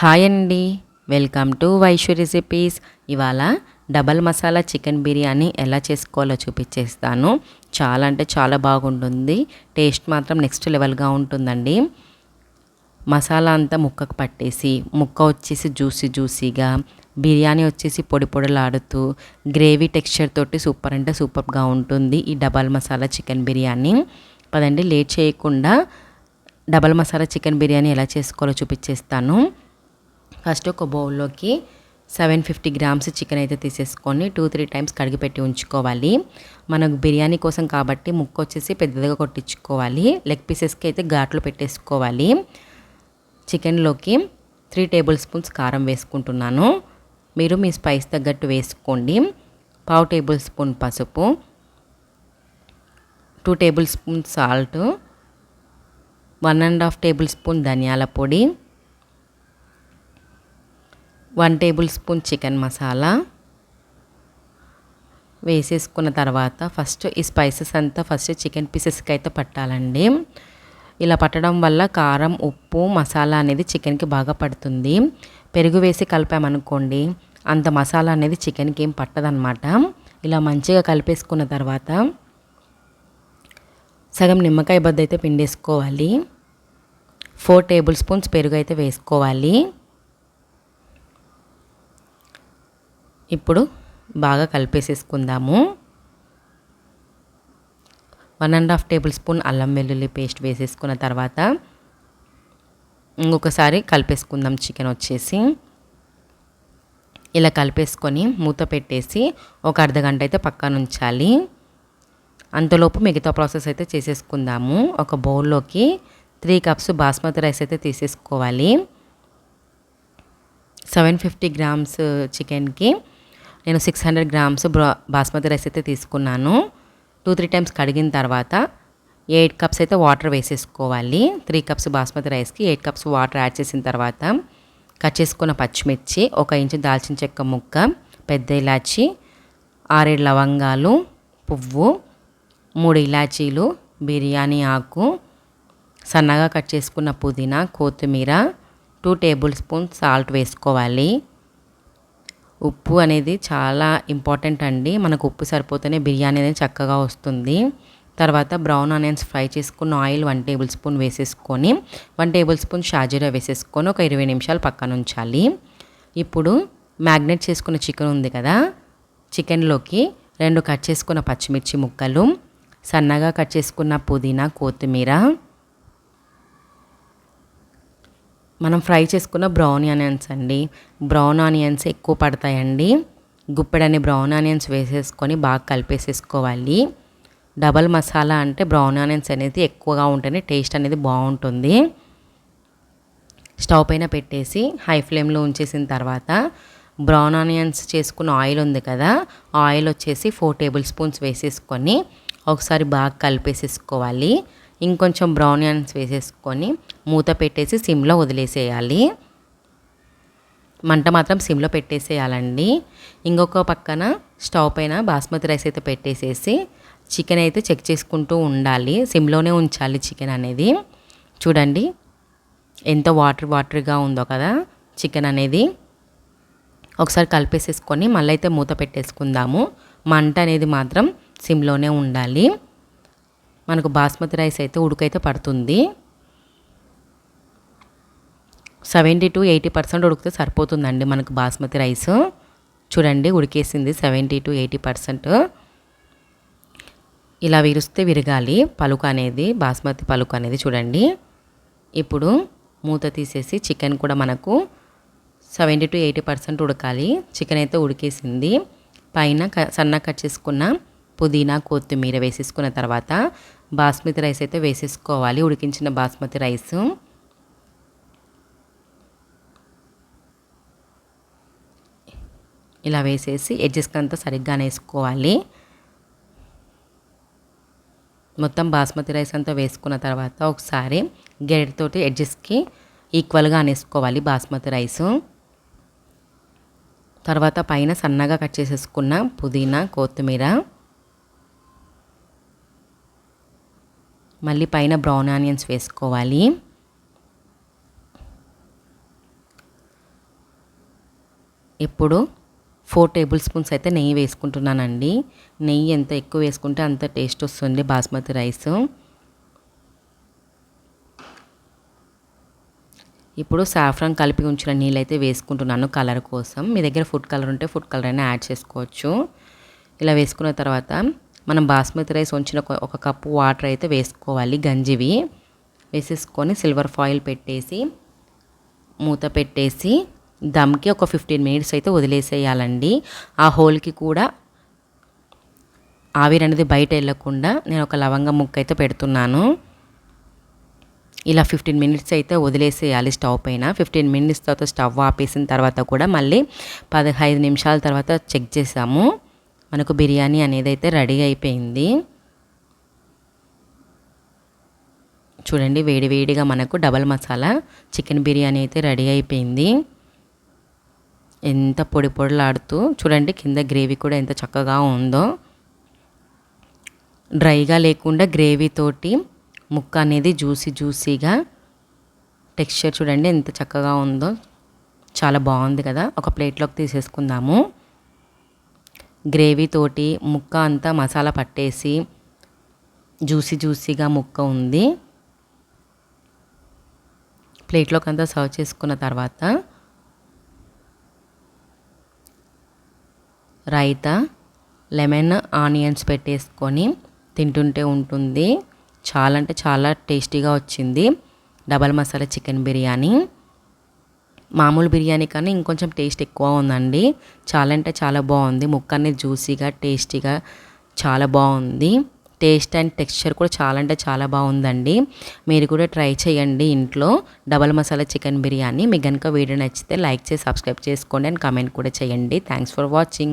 Hi అండి. Welcome to Vaishu recipes ఇవాళ double masala chicken biryani ఎలా చేసుకోవాలో చూపించేస్తాను చాలా అంటే చాలా బాగుంటుంది. టేస్ట్ మాత్రం నెక్స్ట్ లెవెల్గా ఉంటుందండి. మసాలా అంతా ముక్కకు పట్టేసి ముక్క వచ్చేసి జ్యూసీ జ్యూసీగా బిర్యానీ వచ్చేసి పొడి పొడలాడుతూ గ్రేవీ టెక్స్చర్ తోటి సూపర్ అంటే సూపర్గా ఉంటుంది ఈ డబల్ మసాలా చికెన్ బిర్యానీ. పదండి లేట్ చేయకుండా డబల్ మసాలా చికెన్ బిర్యానీ ఎలా చేసుకోవాలో చూపించేస్తాను ఫస్ట్ ఒక బౌల్లోకి సెవెన్ ఫిఫ్టీ గ్రామ్స్ చికెన్ అయితే తీసేసుకొని టూ త్రీ టైమ్స్ కడిగి పెట్టి ఉంచుకోవాలి. మనకు బిర్యానీ కోసం కాబట్టి ముక్క వచ్చేసి పెద్దదిగా కొట్టించుకోవాలి. లెగ్ పీసెస్కి అయితే ఘాట్లు పెట్టేసుకోవాలి. చికెన్లోకి త్రీ టేబుల్ స్పూన్స్ కారం వేసుకుంటున్నాను. మీరు మీ స్పైస్ తగ్గట్టు వేసుకోండి. పావు టేబుల్ స్పూన్ పసుపు two tablespoon salt one and half tablespoon ధనియాల పొడి one tablespoon chicken masala వేసేసుకున్న తర్వాత ఫస్ట్ ఈ స్పైసెస్ అంతా ఫస్ట్ చికెన్ పీసెస్కి అయితే పట్టాలండి. ఇలా పట్టడం వల్ల కారం ఉప్పు మసాలా అనేది చికెన్కి బాగా పడుతుంది. పెరుగు వేసి కలిపామనుకోండి అంత మసాలా అనేది చికెన్కి ఏం పట్టదనమాట ఇలా మంచిగా కలిపేసుకున్న తర్వాత సగం నిమ్మకాయ బద్ద అయితే పిండేసుకోవాలి. ఫోర్ టేబుల్ స్పూన్స్ పెరుగు అయితే వేసుకోవాలి. ఇప్పుడు బాగా కలిపేసేసుకుందాము. One and half tablespoon అల్లం వెల్లుల్లి పేస్ట్ వేసేసుకున్న తర్వాత ఇంకొకసారి కలిపేసుకుందాం చికెన్ వచ్చేసి. ఇలా కలిపేసుకొని మూత పెట్టేసి ఒక అర్ధ గంట అయితే పక్కన ఉంచాలి. అంతలోపు మిగతా ప్రాసెస్ అయితే చేసేసుకుందాము. ఒక బౌల్లోకి త్రీ కప్స్ బాస్మతి రైస్ అయితే తీసేసుకోవాలి. సెవెన్ ఫిఫ్టీ గ్రామ్స్ చికెన్కి నేను six hundred grams basmati rice అయితే తీసుకున్నాను. టూ త్రీ టైమ్స్ కడిగిన తర్వాత ఎయిట్ కప్స్ అయితే వాటర్ వేసేసుకోవాలి. త్రీ కప్స్ బాస్మతి రైస్కి ఎయిట్ కప్స్ వాటర్ యాడ్ చేసిన తర్వాత కట్ చేసుకున్న పచ్చిమిర్చి ఒక ఇంచు దాల్చిన చెక్క ముక్క పెద్ద ఇలాచి ఆరేడు లవంగాలు పువ్వు మూడు ఇలాచీలు బిర్యానీ ఆకు సన్నగా కట్ చేసుకున్న పుదీనా కొత్తిమీర టూ టేబుల్ స్పూన్ సాల్ట్ వేసుకోవాలి. ఉప్పు అనేది చాలా ఇంపార్టెంట్ అండి. మనకు ఉప్పు సరిపోతేనే బిర్యానీ అనేది చక్కగా వస్తుంది. తర్వాత బ్రౌన్ ఆనియన్స్ ఫ్రై చేసుకున్న ఆయిల్ వన్ టేబుల్ స్పూన్ వేసేసుకొని వన్ టేబుల్ స్పూన్ షాజీరా వేసేసుకొని ఒక ఇరవై నిమిషాలు పక్కన ఉంచాలి. ఇప్పుడు మ్యాగ్నెట్ చేసుకున్న చికెన్ ఉంది కదా చికెన్లోకి రెండు కట్ చేసుకున్న పచ్చిమిర్చి ముక్కలు సన్నగా కట్ చేసుకున్న పుదీనా కొత్తిమీర మనం ఫ్రై చేసుకున్న బ్రౌన్ ఆనియన్స్ అండి. బ్రౌన్ ఆనియన్స్ ఎక్కువ పడతాయండి. గుప్పెడని బ్రౌన్ ఆనియన్స్ వేసేసుకొని బాగా కలిపేసేసుకోవాలి. డబల్ మసాలా అంటే బ్రౌన్ ఆనియన్స్ అనేది ఎక్కువగా ఉంటేనే టేస్ట్ అనేది బాగుంటుంది. స్టవ్ పైన పెట్టేసి హై ఫ్లేమ్లో ఉంచేసిన తర్వాత బ్రౌన్ ఆనియన్స్ చేసుకున్న ఆయిల్ ఉంది కదా ఆయిల్ వచ్చేసి ఫోర్ టేబుల్ స్పూన్స్ వేసేసుకొని ఒకసారి బాగా కలిపేసేసుకోవాలి. ఇంకొంచెం బ్రౌన్ ఆనియన్స్ వేసేసుకొని మూత పెట్టేసి సిమ్లో వదిలేసేయాలి. మంట మాత్రం సిమ్లో పెట్టేసేయాలండి. ఇంకొక పక్కన స్టవ్ పైన బాస్మతి రైస్ అయితే పెట్టేసేసి చికెన్ అయితే చెక్ చేసుకుంటూ ఉండాలి. సిమ్లోనే ఉంచాలి చికెన్ అనేది. చూడండి ఎంత వాటర్ వాటర్గా ఉందో కదా చికెన్ అనేది. ఒకసారి కలిపేసేసుకొని మళ్ళీ అయితే మూత పెట్టేసుకుందాము. మంట అనేది మాత్రం సిమ్లోనే ఉండాలి. మనకు బాస్మతి రైస్ అయితే ఉడుకైతే పడుతుంది. సెవెంటీ టు ఎయిటీ పర్సెంట్ ఉడికితే సరిపోతుందండి మనకు బాస్మతి రైస్. చూడండి ఉడికేసింది సెవెంటీ టు ఎయిటీ పర్సెంట్. ఇలా విరిస్తే విరగాలి. పలుకు అనేది బాస్మతి పలుకు అనేది చూడండి. ఇప్పుడు మూత తీసేసి చికెన్ కూడా మనకు సెవెంటీ టు ఎయిటీ పర్సెంట్ ఉడకాలి. చికెన్ అయితే ఉడికేసింది. పైన సన్న కట్ చేసుకున్న పుదీనా కొత్తిమీర వేసేసుకున్న తర్వాత బాస్మతి రైస్ అయితే వేసేసుకోవాలి. ఉడికించిన బాస్మతి రైస్. ఇలా వేసేసి ఎడ్జెస్కి అంతా సరిగ్గా వేసుకోవాలి. మొత్తం బాస్మతి రైస్ అంతా వేసుకున్న తర్వాత ఒకసారి గెరటితోటి ఎడ్జెస్కి ఈక్వల్గా అనేసుకోవాలి బాస్మతి రైస్. తర్వాత పైన సన్నగా కట్ చేసేసుకున్న పుదీనా కొత్తిమీర. మళ్ళీ పైన బ్రౌన్ ఆనియన్స్ వేసుకోవాలి. ఇప్పుడు ఫోర్ టేబుల్ స్పూన్స్ అయితే నెయ్యి వేసుకుంటున్నానండి. నెయ్యి ఎంత ఎక్కువ వేసుకుంటే అంత టేస్ట్ వస్తుంది బాస్మతి రైస్. ఇప్పుడు సాఫ్రాన్ కలిపి ఉంచిన నీళ్ళు అయితే వేసుకుంటున్నాను కలర్ కోసం. మీ దగ్గర ఫుడ్ కలర్ ఉంటే ఫుడ్ కలర్ అయినా యాడ్ చేసుకోవచ్చు. ఇలా వేసుకున్న తర్వాత మనం బాస్మతి రైస్ ఉంచిన ఒక కప్పు వాటర్ అయితే వేసుకోవాలి గంజివి. వేసేసుకొని సిల్వర్ ఫాయిల్ పెట్టేసి మూత పెట్టేసి దమ్కి ఒక ఫిఫ్టీన్ మినిట్స్ అయితే వదిలేసేయాలండి. ఆ హోల్కి కూడా ఆవిరి అనేది బయట వెళ్ళకుండా నేను ఒక లవంగ ముక్క అయితే పెడుతున్నాను. ఇలా ఫిఫ్టీన్ మినిట్స్ అయితే వదిలేసేయాలి స్టవ్ పైన. ఫిఫ్టీన్ మినిట్స్ తర్వాత స్టవ్ ఆపేసిన తర్వాత కూడా మళ్ళీ పదహైదు నిమిషాల తర్వాత చెక్ చేసాము. మనకు బిర్యానీ అనేది అయితే రెడీ అయిపోయింది. చూడండి వేడివేడిగా మనకు డబల్ మసాలా చికెన్ బిర్యానీ అయితే రెడీ అయిపోయింది. ఎంత పొడి పొడిలాడుతూ చూడండి కింద గ్రేవీ కూడా ఎంత చక్కగా ఉందో. డ్రైగా లేకుండా గ్రేవీతోటి ముక్క అనేది జ్యూసీ జ్యూసీగా టెక్స్చర్ చూడండి ఎంత చక్కగా ఉందో. చాలా బాగుంది కదా. ఒక ప్లేట్లోకి తీసేసుకుందాము. గ్రేవీతోటి ముక్క అంతా మసాలా పట్టేసి జ్యూసీ జ్యూసీగా ముక్క ఉంది. ప్లేట్లోకి అంతా సర్వ్ చేసుకున్న తర్వాత రైతా లెమన్ ఆనియన్స్ పెట్టేసుకొని తింటుంటే ఉంటుంది. చాలా అంటే చాలా టేస్టీగా వచ్చింది. Double masala chicken biryani. మామూలు బిర్యానీ కానీ ఇంకొంచెం టేస్ట్ ఎక్కువ ఉందండి. చాలా అంటే చాలా బాగుంది. ముక్క అనేది జ్యూసీగా టేస్టీగా చాలా బాగుంది. టేస్ట్ అండ్ టెక్స్చర్ కూడా చాలా అంటే చాలా బాగుందండి. మీరు కూడా ట్రై చేయండి ఇంట్లో. Double masala chicken biryani. మీకు కనుక వీడియో నచ్చితే లైక్ చేసి సబ్స్క్రైబ్ చేసుకోండి అండ్ కమెంట్ కూడా చేయండి. Thanks for watching